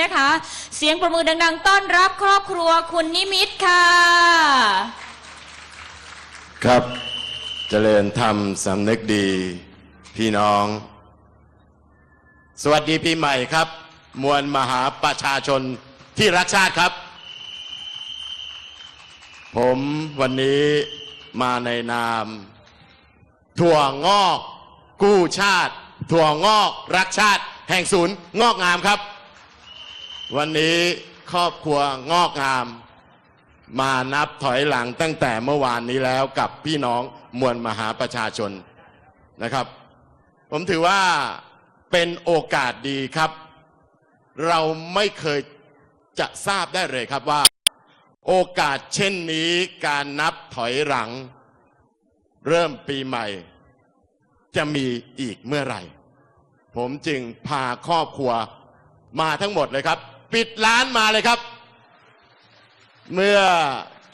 นะคะ เสียงประมือดัง ๆ ต้อนรับครอบครัวคุณนิมิตค่ะ ครับจเจริญธรรมสำนึกดี พี่น้อง สวัสดีปีใหม่ครับ มวลมหาประชาชนที่รักชาติครับ ผมวันนี้มาในนาม ถั่วงอกกู้ชาติ ถั่วงอกรักชาติ แห่งศูนย์งอกงามครับ วันนี้ครอบครัวงอกงาม มานับถอยหลังตั้งแต่เมื่อวานนี้แล้วกับพี่น้องมวลมหาประชาชนนะครับ ผมถือว่าเป็นโอกาสดีครับ เราไม่เคยจะทราบได้เลยครับว่า โอกาสเช่นนี้การนับถอยหลัง เริ่มปีใหม่ จะมีอีกเมื่อไหร่ ผมจึงพาครอบครัวมาทั้งหมดเลยครับ ปิดร้านมาเลยครับ เมื่อ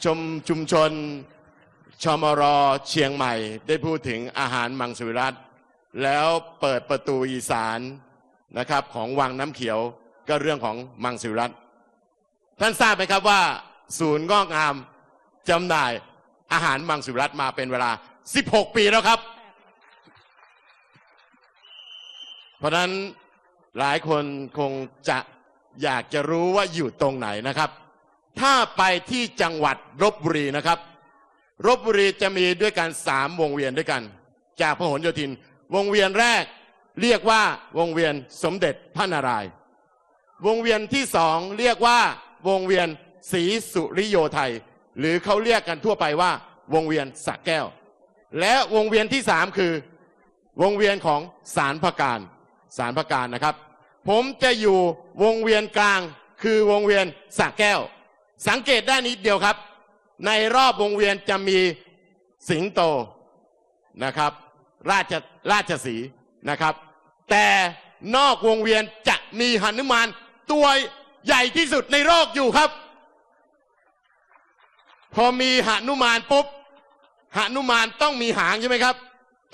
ชมชุมชนชมรเชียงใหม่ ได้พูดถึงอาหารมังสวิรัตแล้วเปิดประตูอีสานนะครับของวังน้ำเขียวก็เรื่องของมังสวิรัตท่านทราบไหมครับว่า ศูนย์งอกงามจำหน่ายอาหารมังสวิรัตมาเป็นเวลา 16 ปีแล้วครับ เพราะฉะนั้นหลายคนคงจะ อยากจะรู้ว่าอยู่ตรงไหนนะครับ ถ้าไปที่จังหวัดลบบุรีนะครับลบบุรีจะมีด้วยกันสามวงเวียนด้วยกัน จากพหลโยธิน วงเวียนแรกเรียกว่าวงเวียนสมเด็จพระนารายณ์วงเวียนที่สองเรียกว่าวงเวียนศรีสุริโยไทย หรือเขาเรียกกันทั่วไปว่า วงเวียนสักแก้ว และวงเวียนที่สามคือ วงเวียนของสารพการสารพการนะครับ ผมจะอยู่วงเวียนกลาง คือวงเวียนสักแก้ว สังเกตได้นิดเดียวครับ ในรอบวงเวียนจะมีสิงโตนะครับ ราชราชสีนะครับ แต่นอกวงเวียนจะมีหนุมานตัวใหญ่ที่สุดในโลกอยู่ครับ พอมีหนุมานปุ๊บหนุมานต้องมีหางใช่ไหมครับ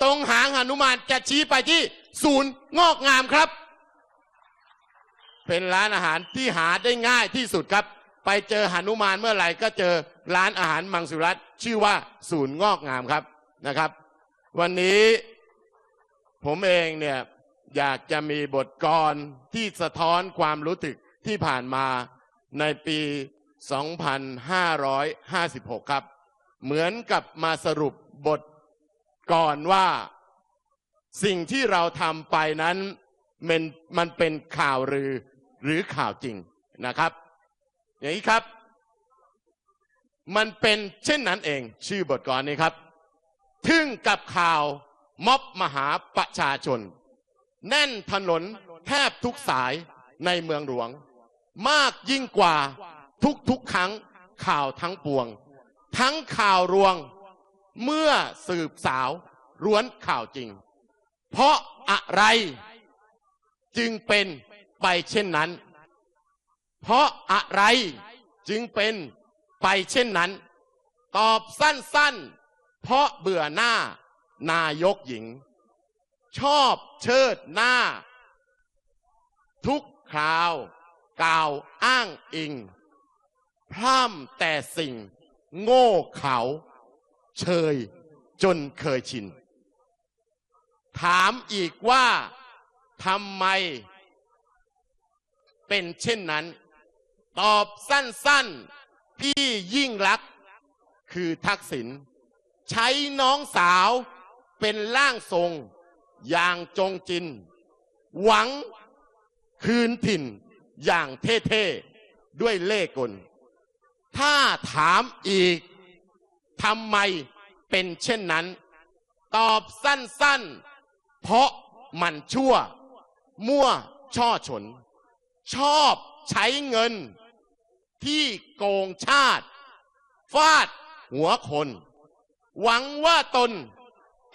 ตรงหางหนุมานจะชี้ไปที่ศูนย์งอกงามครับ เป็นร้านอาหารที่หาได้ง่ายที่สุดครับ ไปเจอหนุมานเมื่อไหร่ก็เจอร้านอาหารมังสุรัตชื่อว่าศูนย์งอกงามครับนะครับ วันนี้ผมเองเนี่ยอยากจะมีบทกลที่สะท้อนความรู้สึกที่ผ่านมาในปี 2556 ครับ เหมือนกับมาสรุปบทก่อนว่า สิ่งที่เราทำไปนั้นมันมันเป็นข่าวลือ หรือข่าวจริงนะครับ อย่างนี้ครับ มันเป็นเช่นนั้นเอง ชื่อบทกรนี้ครับ ทึ่งกับข่าวม็อบมหาประชาชน แน่นถนนแทบทุกสายในเมืองหลวง มากยิ่งกว่าทุกทุกๆครั้งข่าวทั้งปวง ทั้งข่าวรวงเมื่อสืบสาวร้วนข่าวจริง เพราะอะไรจึงเป็น ไปเช่นนั้น เพราะอะไรจึงเป็นไปเช่นนั้น ตอบสั้นๆ เพราะเบื่อหน้านายกหญิง ชอบเชิดหน้า ทุกคราว กล่าวอ้างอิง พร่ำแต่สิ่งโง่เขาเชยจนเคยชิน ถามอีกว่าทำไม เป็นเช่นนั้น ตอบสั้นๆ พี่ยิ่งรัก คือทักษิณใช้น้องสาวเป็นร่างทรง อย่างจงจิน หวังคืนถิ่นอย่างเท่ๆ ด้วยเล่กล ถ้าถามอีกทำไมเป็นเช่นนั้น ตอบสั้นๆ เพราะมันชั่ว มั่วช่อฉน ชอบใช้เงินที่โกงชาติ ฟาดหัวคน หวังว่าตน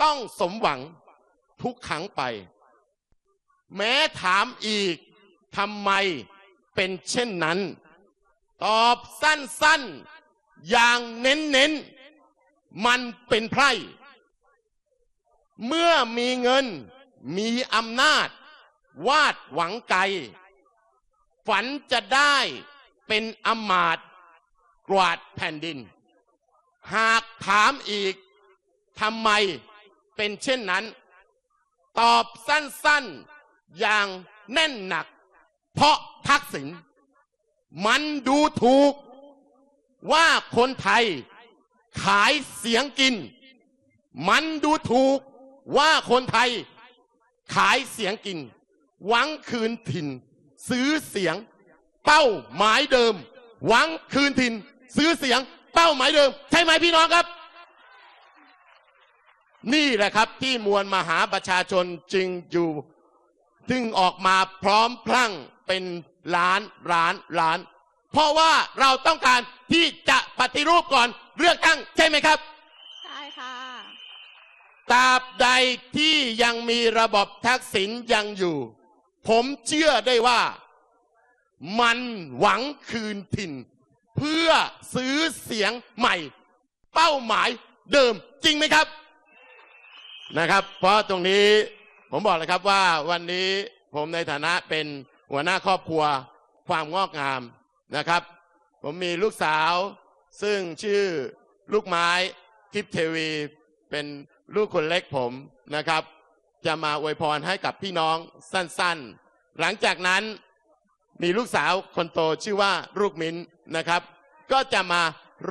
ต้องสมหวังทุกครั้งไป แม้ถามอีกทำไมเป็นเช่นนั้น ตอบสั้นๆ อย่างเน้นๆ มันเป็นไพร่เมื่อมีเงินมีอำนาจ วาดหวังไกล ฝันจะได้เป็นอมาตกวาดแผ่นดิน หากถามอีกทำไมเป็นเช่นนั้น ตอบสั้นๆอย่างแน่นหนัก เพราะทักษิณมันดูถูกว่าคนไทยขายเสียงกิน มันดูถูกว่าคนไทยขายเสียงกิน หวังคืนถิ่น ซื้อเสียง เป้าหมายเดิม หวังคืนถิ่น ซื้อเสียง เป้าหมายเดิม ใช่ไหมพี่น้องครับ นี่แหละครับที่มวลมหาประชาชนจึงอยู่จึงออกมาพร้อมพลั่งเป็นล้านล้านล้าน เพราะว่าเราต้องการที่จะปฏิรูปก่อนเลือกตั้งใช่ไหมครับใช่ค่ะตราบใดที่ยังมีระบบทักษิณยังอยู่ ผมเชื่อได้ว่า มันหวังคืนถิ่น เพื่อซื้อเสียงใหม่ เป้าหมายเดิมจริงไหมครับ นะครับ เพราะตรงนี้ผมบอกเลยครับว่าวันนี้ผมในฐานะเป็นหัวหน้าครอบครัวความงอกงามนะครับ ผมมีลูกสาว ซึ่งชื่อลูกไม้ทิพเทวี เป็นลูกคนเล็กผมนะครับ จะมาอวยพรให้กับพี่น้องสั้นๆ หลังจากนั้นมีลูกสาวคนโตชื่อว่าลูกมิ้นนะครับ ก็จะมา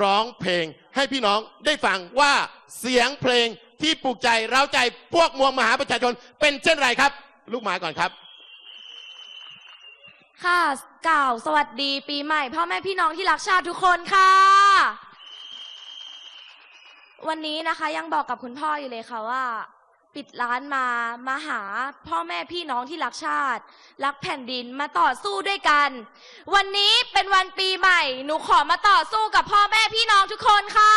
ร้องเพลงให้พี่น้องได้ฟังว่าเสียงเพลงที่ปลุกใจเร้าใจพวกมวลมหาประชาชนเป็นเช่นไรครับ ลูกหมาก่อนครับ ค่ะกล่าวสวัสดีปีใหม่พ่อแม่พี่น้องที่รักชาติทุกคนค่ะ วันนี้นะคะยังบอกกับคุณพ่ออยู่เลยค่ะว่า ปิดร้านมามาหาพ่อแม่พี่น้องที่รักชาติ รักแผ่นดินมาต่อสู้ด้วยกัน วันนี้เป็นวันปีใหม่ หนูขอมาต่อสู้กับพ่อแม่พี่น้องทุกคนค่ะ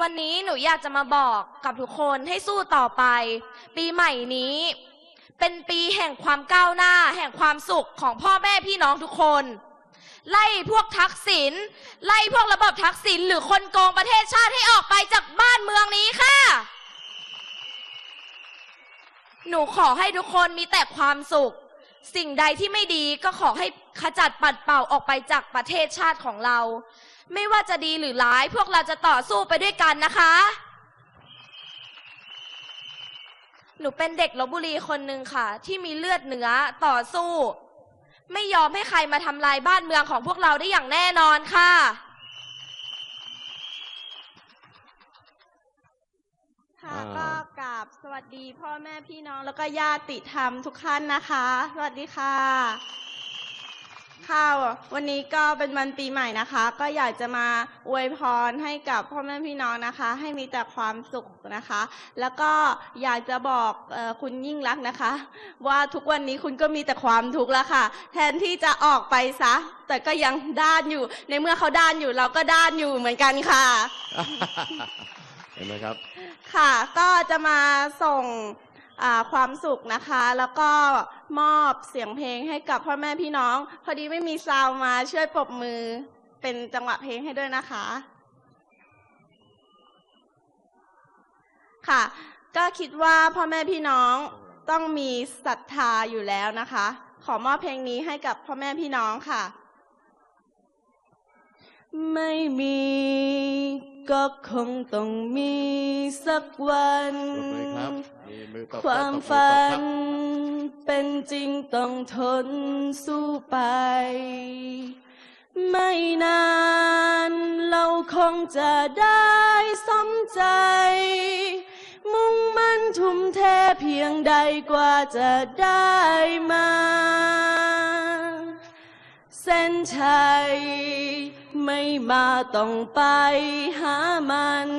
วันนี้หนูอยากจะมาบอกกับทุกคนให้สู้ต่อไป ปีใหม่นี้ เป็นปีแห่งความก้าวหน้า แห่งความสุขของพ่อแม่พี่น้องทุกคน ไล่พวกทักษิณไล่พวกระบบทักษิณหรือคนโกงประเทศชาติให้ออกไปจากบ้านเมืองนี้ค่ะ หนูขอให้ทุกคนมีแต่ความสุข สิ่งใดที่ไม่ดีก็ขอให้ขจัดปัดเป่าออกไปจากประเทศชาติของเรา ไม่ว่าจะดีหรือร้าย พวกเราจะต่อสู้ไปด้วยกันนะคะ หนูเป็นเด็กลบบุรีคนหนึ่งค่ะ ที่มีเลือดเนื้อต่อสู้ ไม่ยอมให้ใครมาทำลายบ้านเมืองของพวกเราได้อย่างแน่นอนค่ะ ค่ะอ่าก็กราบสวัสดีพ่อแม่พี่น้องแล้วก็ญาติธรรมทุกท่านนะคะ สวัสดีค่ะ ค่ะวันนี้ก็เป็นวันปีใหม่นะคะ ก็อยากจะมาอวยพรให้กับพ่อแม่พี่น้องนะคะ ให้มีแต่ความสุขนะคะ แล้วก็อยากจะบอกเออคุณยิ่งรักษณ์นะคะ ว่าทุกวันนี้คุณก็มีแต่ความทุกข์แล้วค่ะ แทนที่จะออกไปซะ แต่ก็ยังด้านอยู่ ในเมื่อเขาด้านอยู่ เราก็ด้านอยู่เหมือนกันค่ะเห็นไหมครับ ค่ะก็จะมาส่งอ่าความสุขนะคะ แล้วก็ มอบเสียงเพลงให้กับพ่อแม่พี่น้อง พอดีไม่มีซาวมาช่วยปรบมือเป็นจังหวะเพลงให้ด้วยนะคะ ค่ะ ก็คิดว่าพ่อแม่พี่น้องต้องมีศรัทธาอยู่แล้วนะคะ ขอมอบเพลงนี้ให้กับพ่อแม่พี่น้องค่ะ ไม่มี ก็คงต้องมีสักวันปรบมือครับมีมือตบความตบมือฝัตบครันบเป็นจริงต้องทนสู้ไป ไม่นานเราคงจะได้สมใจ มุ่งมั่นทุ่มเทเพียงใดกว่าจะได้มา เส้นชัย ไม่มาต้องไปหามัน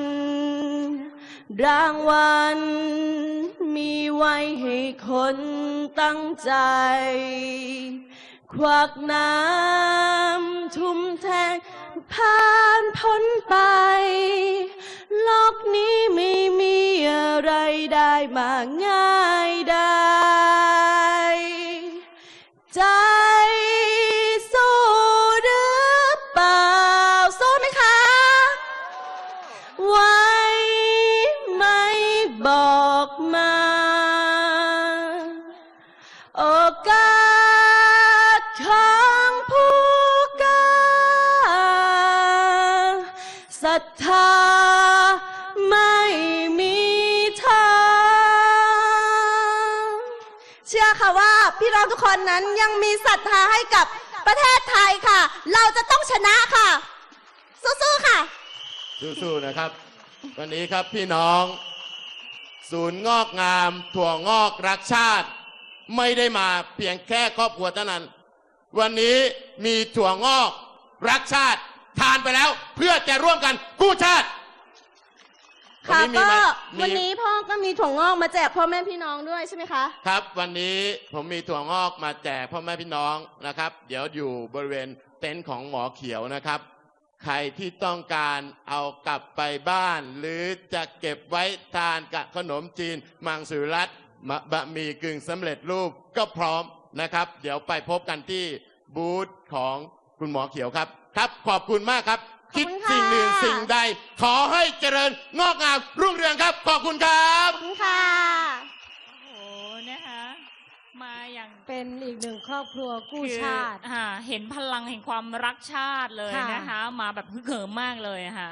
รางวัลมีไว้ให้คนตั้งใจ ควักน้ำทุ่มแทงผ่านพ้นไป โลกนี้ไม่มีอะไรได้มาง่าย นนั้นยังมีศรัทธาให้กับประเทศไทยค่ะ เราจะต้องชนะค่ะ สู้ๆค่ะ สู้ๆนะครับ วันนี้ครับพี่น้อง ศูนย์งอกงามถั่วงอกรักชาติ ไม่ได้มาเพียงแค่ครอบครัวเท่านั้น วันนี้มีถั่วงอกรักชาติ ทานไปแล้วเพื่อจะร่วมกันกู้ชาติ ค่ะวันนี้มีก็ไหมวันมีนี้พ่อก็มีถั่วงอกมาแจกพ่อแม่พี่น้องด้วยใช่ไหมคะ ครับ วันนี้ผมมีถั่วงอกมาแจกพ่อแม่พี่น้องนะครับ เดี๋ยวอยู่บริเวณเต็นท์ของหมอเขียวนะครับ ใครที่ต้องการเอากลับไปบ้าน หรือจะเก็บไว้ทานกับขนมจีน มังสวิรัตมะบะหมี่กึ่งสำเร็จรูปก็พร้อมนะครับ เดี๋ยวไปพบกันที่บูธของคุณหมอเขียวครับ ครับขอบคุณมากครับขอบ คิดคุณค่ะสิ่งหนึ่งสิ่งใด ขอให้เจริญงอกงามรุ่งเรืองครับ ขอบคุณครับ ขอบคุณค่ะ โอ้โหนะคะ มาอย่างเป็นอีกหนึ่งครอบครัวกู้คือชาติ อ่าเห็นพลังแห่งความรักชาติเลยค่ะ นะคะ มาแบบฮึกเหิมมากเลยอะค่ะ